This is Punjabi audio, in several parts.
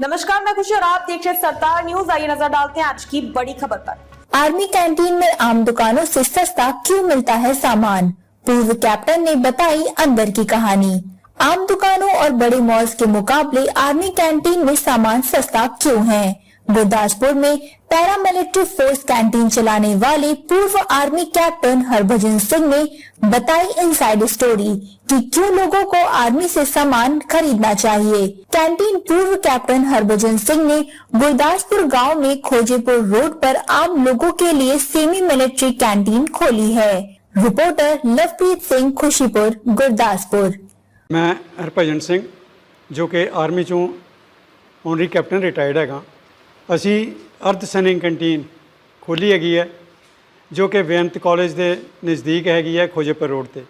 नमस्कार, मैं खुशी और आप देख रहे सरदार न्यूज़। आइए नज़र डालते हैं आज की बड़ी खबर पर। आर्मी कैंटीन में आम दुकानों से सस्ता क्यों मिलता है सामान? पूर्व कैप्टन ने बताई अंदर की कहानी। आम दुकानों और बड़े मॉल्स के मुकाबले आर्मी कैंटीन में सामान सस्ता क्यों है? गुरदासपुर में पैरामिलिट्री फोर्स कैंटीन चलाने वाले पूर्व आर्मी कैप्टन हरभजन सिंह ने बताई इनसाइड स्टोरी कि क्यों लोगों को आर्मी से सामान खरीदना चाहिए। कैंटीन पूर्व कैप्टन हरभजन सिंह ने गुरदासपुर गाँव में खोजेपुर रोड पर आम लोगों के लिए सेमी मिलिट्री कैंटीन खोली है। रिपोर्टर लवप्रीत सिंह, खुशीपुर, गुरदासपुर। मैं हरभजन सिंह, जो की आर्मी चो ऑनरी कैप्टन रिटायर्ड है ਅਸੀਂ ਅਰਧ ਸੈਨਿਕ ਕੰਟੀਨ ਖੋਲੀ ਹੈਗੀ ਹੈ, ਜੋ ਕਿ ਬੇਅੰਤ ਕਾਲਜ ਦੇ ਨਜ਼ਦੀਕ ਹੈਗੀ ਹੈ ਖੋਜੇਪੁਰ ਰੋਡ ਤੇ।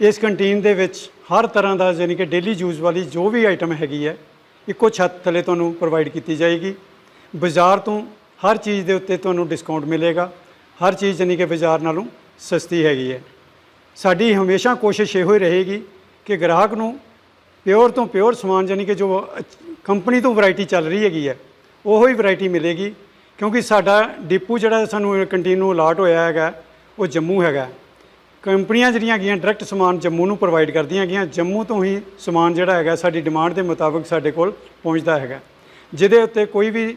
ਇਸ ਕੰਟੀਨ ਦੇ ਵਿੱਚ ਹਰ ਤਰ੍ਹਾਂ ਦਾ ਯਾਨੀ ਕਿ ਡੇਲੀ ਯੂਜ਼ ਵਾਲੀ ਜੋ ਵੀ ਆਈਟਮ ਹੈਗੀ ਹੈ, ਇੱਕੋ ਛੱਤ ਥੱਲੇ ਤੁਹਾਨੂੰ ਪ੍ਰੋਵਾਈਡ ਕੀਤੀ ਜਾਏਗੀ। ਬਾਜ਼ਾਰ ਤੋਂ ਹਰ ਚੀਜ਼ ਦੇ ਉੱਤੇ ਤੁਹਾਨੂੰ ਡਿਸਕਾਊਂਟ ਮਿਲੇਗਾ। ਹਰ ਚੀਜ਼ ਯਾਨੀ ਕਿ ਬਾਜ਼ਾਰ ਨਾਲੋਂ ਸਸਤੀ ਹੈਗੀ ਹੈ। ਸਾਡੀ ਹਮੇਸ਼ਾ ਕੋਸ਼ਿਸ਼ ਇਹੋ ਹੀ ਰਹੇਗੀ ਕਿ ਗ੍ਰਾਹਕ ਨੂੰ ਪਿਓਰ ਤੋਂ ਪਿਓਰ ਸਮਾਨ ਯਾਨੀ ਕਿ ਜੋ ਕੰਪਨੀ ਤੋਂ ਵੈਰਾਈਟੀ ਚੱਲ ਰਹੀ ਹੈਗੀ ਹੈ ਉਹੋ ਹੀ ਵੈਰਾਈਟੀ ਮਿਲੇਗੀ, ਕਿਉਂਕਿ ਸਾਡਾ ਡਿਪੂ ਜਿਹੜਾ ਸਾਨੂੰ ਕੰਟੀਨਿਊ ਅਲਾਟ ਹੋਇਆ ਹੈਗਾ, ਉਹ ਜੰਮੂ ਹੈਗਾ। ਕੰਪਨੀਆਂ ਜਿਹੜੀਆਂ ਹੈਗੀਆਂ, ਡਾਇਰੈਕਟ ਸਮਾਨ ਜੰਮੂ ਨੂੰ ਪ੍ਰੋਵਾਈਡ ਕਰਦੀਆਂ ਹੈਗੀਆਂ, ਜੰਮੂ ਤੋਂ ਹੀ ਸਮਾਨ ਜਿਹੜਾ ਹੈਗਾ, ਸਾਡੀ ਡਿਮਾਂਡ ਦੇ ਮੁਤਾਬਕ ਸਾਡੇ ਕੋਲ ਪਹੁੰਚਦਾ ਹੈਗਾ। ਜਿਹਦੇ ਉੱਤੇ ਕੋਈ ਵੀ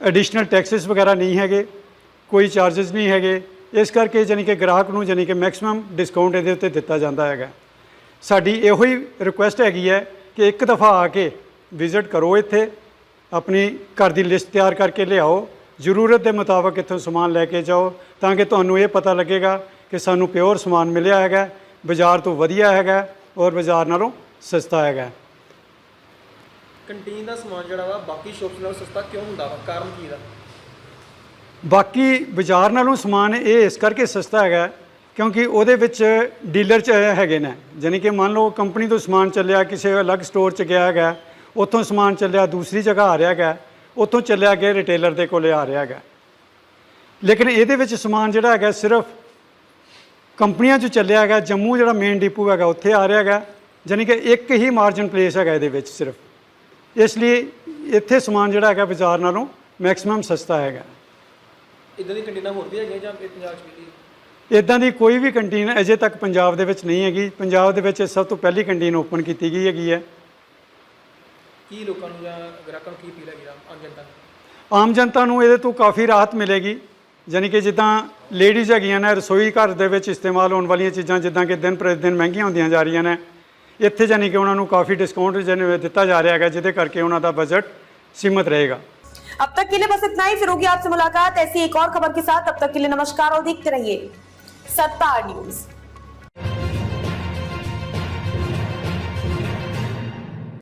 ਐਡੀਸ਼ਨਲ ਟੈਕਸਸ ਵਗੈਰਾ ਨਹੀਂ ਹੈਗੇ, ਕੋਈ ਚਾਰजेस ਨਹੀਂ ਹੈਗੇ, ਇਸ ਕਰਕੇ ਯਾਨੀ ਕਿ ਗ੍ਰਾਹਕ ਨੂੰ ਯਾਨੀ ਕਿ ਮੈਕਸਿਮਮ ਡਿਸਕਾਊਂਟ ਇਹਦੇ ਉੱਤੇ ਦਿੱਤਾ ਜਾਂਦਾ ਹੈਗਾ। ਸਾਡੀ ਇਹੋ ਹੀ ਰਿਕੁਐਸਟ ਹੈਗੀ ਹੈ ਕਿ ਇੱਕ ਦਫਾ ਆ ਕੇ ਵਿਜ਼ਿਟ ਕਰੋ ਇੱਥੇ ਆਪਣੀ ਘਰ ਦੀ ਲਿਸਟ ਤਿਆਰ ਕਰਕੇ ਲਿਆਓ। ਜ਼ਰੂਰਤ ਦੇ ਮੁਤਾਬਕ ਇੱਥੋਂ ਸਮਾਨ ਲੈ ਕੇ ਜਾਓ ਤਾਂ ਕਿ ਤੁਹਾਨੂੰ ਇਹ ਪਤਾ ਲੱਗੇਗਾ ਕਿ ਸਾਨੂੰ ਪਿਓਰ ਸਮਾਨ ਮਿਲਿਆ ਹੈਗਾ ਬਾਜ਼ਾਰ ਤੋਂ ਵਧੀਆ ਹੈਗਾ ਔਰ ਬਾਜ਼ਾਰ ਨਾਲੋਂ ਸਸਤਾ ਹੈਗਾ। ਕੰਟੀਨ ਦਾ ਸਮਾਨ ਜਿਹੜਾ ਵਾ ਬਾਕੀ ਸ਼ੌਪਸ ਨਾਲੋਂ ਸਸਤਾ ਕਿਉਂ ਹੁੰਦਾ ਵਾ? ਕਾਰਨ ਕੀ ਦਾ? ਬਾਕੀ ਬਾਜ਼ਾਰ ਨਾਲੋਂ ਸਮਾਨ ਇਹ ਇਸ ਕਰਕੇ ਸਸਤਾ ਹੈਗਾ ਕਿਉਂਕਿ ਉਹਦੇ ਵਿੱਚ ਡੀਲਰ ਚ ਹੈਗੇ ਨੇ। ਯਾਨੀ ਕਿ ਮੰਨ ਲਓ ਕੰਪਨੀ ਤੋਂ ਸਮਾਨ ਚੱਲਿਆ ਕਿਸੇ ਅਲੱਗ ਸਟੋਰ ਚ ਗਿਆ ਹੈਗਾ ਉੱਥੋਂ ਸਮਾਨ ਚੱਲਿਆ ਦੂਸਰੀ ਜਗ੍ਹਾ ਆ ਰਿਹਾ ਹੈਗਾ। ਉੱਥੋਂ ਚੱਲਿਆ ਕੇ ਰਿਟੇਲਰ ਦੇ ਕੋਲੇ ਆ ਰਿਹਾ ਹੈਗਾ। ਲੇਕਿਨ ਇਹਦੇ ਵਿੱਚ ਸਮਾਨ ਜਿਹੜਾ ਹੈਗਾ ਸਿਰਫ ਕੰਪਨੀਆਂ 'ਚ ਚੱਲਿਆ ਹੈਗਾ ਜੰਮੂ ਜਿਹੜਾ ਮੇਨ ਡਿਪੂ ਹੈਗਾ ਉੱਥੇ ਆ ਰਿਹਾ ਹੈਗਾ। ਯਾਨੀ ਕਿ ਇੱਕ ਹੀ ਮਾਰਜਨ ਪਲੇਸ ਹੈਗਾ ਇਹਦੇ ਵਿੱਚ ਸਿਰਫ। ਇਸ ਲਈ ਇੱਥੇ ਸਮਾਨ ਜਿਹੜਾ ਹੈਗਾ ਬਾਜ਼ਾਰ ਨਾਲੋਂ ਮੈਕਸਿਮਮ ਸਸਤਾ ਹੈਗਾ। ਇਦਾਂ ਦੀ ਕੰਟੀਨਾਂ ਹੋਰ ਵੀ ਹੈਗੀਆਂ ਜਾਂ ਪੰਜਾਬ 'ਚ ਵੀ ਇਦਾਂ ਦੀ ਕੋਈ ਵੀ ਕੰਟੀਨ ਅਜੇ ਤੱਕ ਪੰਜਾਬ ਦੇ ਵਿੱਚ ਨਹੀਂ ਹੈਗੀ। ਪੰਜਾਬ ਦੇ ਵਿੱਚ ਸਭ ਤੋਂ ਪਹਿਲੀ ਕੰਟੀਨ ਓਪਨ ਕੀਤੀ ਗਈ ਹੈਗੀ ਹੈ। ਕੀ ਲੋਕਾਂ ਨੂੰ ਜਾਂ ਗ੍ਰਾਹਕਾਂ ਨੂੰ ਕੀ ਅਪੀਲ ਹੈਗੀ ਆ ਆਮ ਜਨਤਾ ਨੂੰ ਆਮ ਜਨਤਾ ਨੂੰ ਇਹਦੇ ਤੋਂ ਕਾਫੀ ਰਾਹਤ ਮਿਲੇਗੀ ਯਾਨੀ ਕਿ ਜਿੱਦਾਂ ਲੇਡੀਜ਼ ਹੈਗੀਆਂ ਨੇ ਰਸੋਈ ਘਰ ਦੇ ਵਿੱਚ ਇਸਤੇਮਾਲ ਹੋਣ ਵਾਲੀਆਂ ਚੀਜ਼ਾਂ ਜਿੱਦਾਂ ਕਿ ਦਿਨ ਪ੍ਰਤੀ ਦਿਨ ਮਹਿੰਗੀਆਂ ਹੁੰਦੀਆਂ ਜਾ ਰਹੀਆਂ ਨੇ ਇੱਥੇ ਯਾਨੀ ਕਿ ਉਹਨਾਂ ਨੂੰ ਕਾਫੀ ਡਿਸਕਾਊਂਟ ਜਿਹਨੇ ਦਿੱਤਾ ਜਾ ਰਿਹਾ ਹੈਗਾ ਜਿਹਦੇ ਕਰਕੇ ਉਹਨਾਂ ਦਾ ਬਜਟ ਸੀਮਤ ਰਹੇਗਾ अब तक के लिए बस इतना ही फिर होगी आपसे मुलाकात ऐसी एक और खबर के साथ अब तक के लिए नमस्कार और देखते रहिए सरदार न्यूज